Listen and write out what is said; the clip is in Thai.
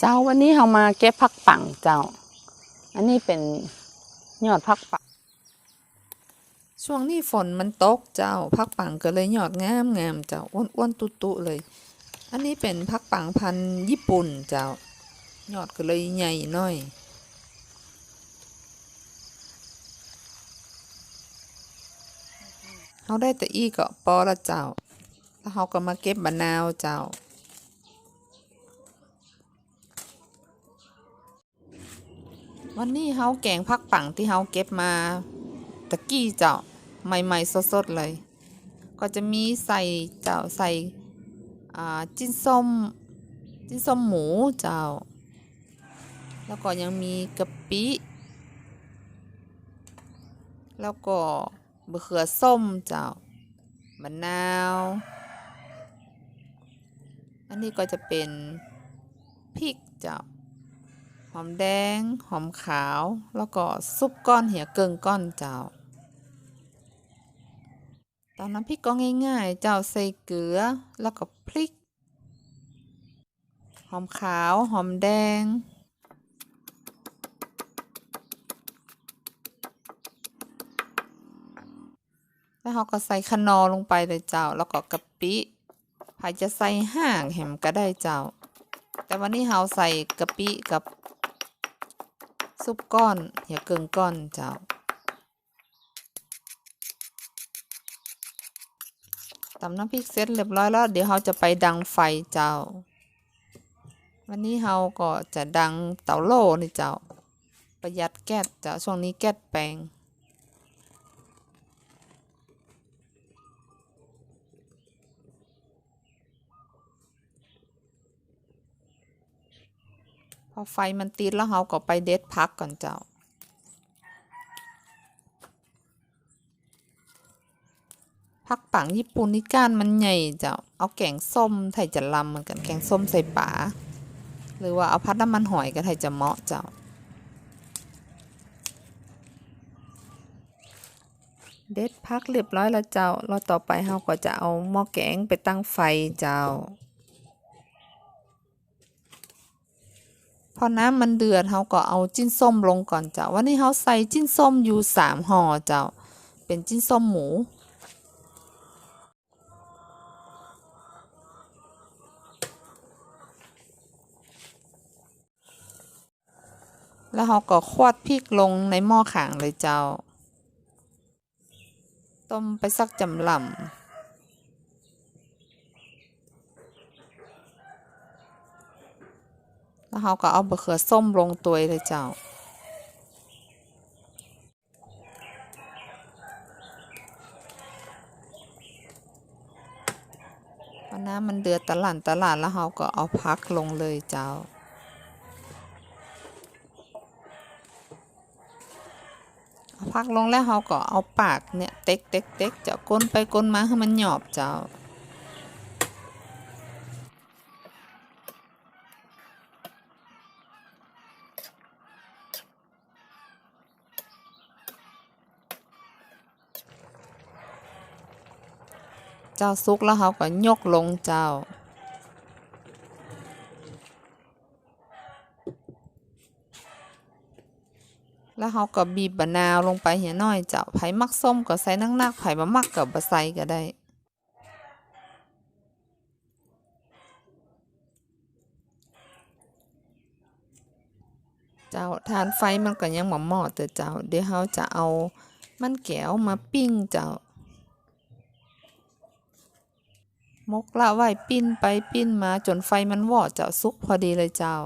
เจ้าวันนี้เรามาเก็บผักปังเจ้า อันนี้เป็นยอดผักปัง ช่วงนี้ฝนมันตกเจ้าพักปังก็เลยยอดงามงามเจ้าอ้วนอ้วนตุตุเลย อันนี้เป็นพักปังพันธุ์ญี่ปุ่นเจ้ายอดก็เลยใหญ่หน่อยเขาได้แต่อีก็ปอละเจ้าแล้วเขาก็มาเก็บบะนาวเจ้า วันนี้เขาแกงพักปังที่เขาเก็บมาตะกี้เจ้าใหม่ๆสดๆเลย ก็จะมีใส่เจ้าใส่อ่าจิ้นส้มจิ้นส้มหมูเจ้า แล้วก็ยังมีกะปิ แล้วก็มะเขือส้มเจ้ามะนาว อันนี้ก็จะเป็นพริกเจ้า อมแดง หอมขาว แล้วก็ซุปก้อนเหี่ยเกิงก้อนเจ้าตอนน้ำพริกก็ง่ายๆ เจ้าใส่เกลือ แล้วก็พริก หอมขาว หอมแดง แล้วเขาก็ใส่คะนอลงไปเลยเจ้า แล้วก็กะปิใครจะใส่ห่างแหมก็ได้เจ้า แต่วันนี้เราใส่กะปิกับ ซุปก้อน อย่าเกินก้อนเจ้าตำน้ำพริกเสร็จเรียบร้อยแล้ว เดี๋ยวเราจะไปดังไฟเจ้า วันนี้เราก็จะดังเตาโล่นี่เจ้า ประหยัดแก๊สเจ้าช่วงนี้แก๊สแปลง อไฟมันติดแล้วเราก็ไปเด็ดพักก่อนเจ้า พักปังญี่ปุ่นนี่ก้านมันใหญ่เจ้า เอาแกงส้มไทยจะลำเหมือนกันแกงส้มใส่ป่าหรือว่าเอาพัดน้ำมันหอยก็ไทยจะเหมาะเจ้าเด็ดพักเรียบร้อยแล้วเจ้าแล้วต่อไปเราก็จะเอาหม้อแกงไปตั้งไฟเจ้า พอน้ำมันเดือดเราก็เอาจิ้นส้มลงก่อนเจ้าวันนี้เราใส่จิ้นส้มอยู่สามห่อเจ้า เป็นจิ้นส้มหมูแล้วเราก็ควดพริกลงในหม้อขางเลยเจ้า ต้มไปสักจำหล่ำ แล้วเขาก็เอาบะเขือส้มลงตัวเลยเจ้า พอน้ำมันเดือดตะหลันตะหลั่นแล้วเขาก็เอาพักลงเลยเจ้าเอาพักลงแล้วเขาก็เอาปากเนี่ยเต็กเต็กเต็กเจ้าก้นไปก้นมาให้มันหยอบเจ้า เจ้าซุกแล้วเขาก็ยกลงเจ้า แล้วเขาก็บีบบะนาวลงไปเหี่ยน้อยเจ้าไผ่มักส้มก็ใส่นักๆไผ่บะมักกับบะใส่ก็ได้เจ้าทานไฟมันก็ยังหมอมอดเตอเจ้า เดี๋ยวเขาจะเอามันแก้วมาปิ้งเจ้า มกละไว้ปิ้นไปปิ้นมาจนไฟมันวอดเจ้าสุกพอดีเลยเจ้า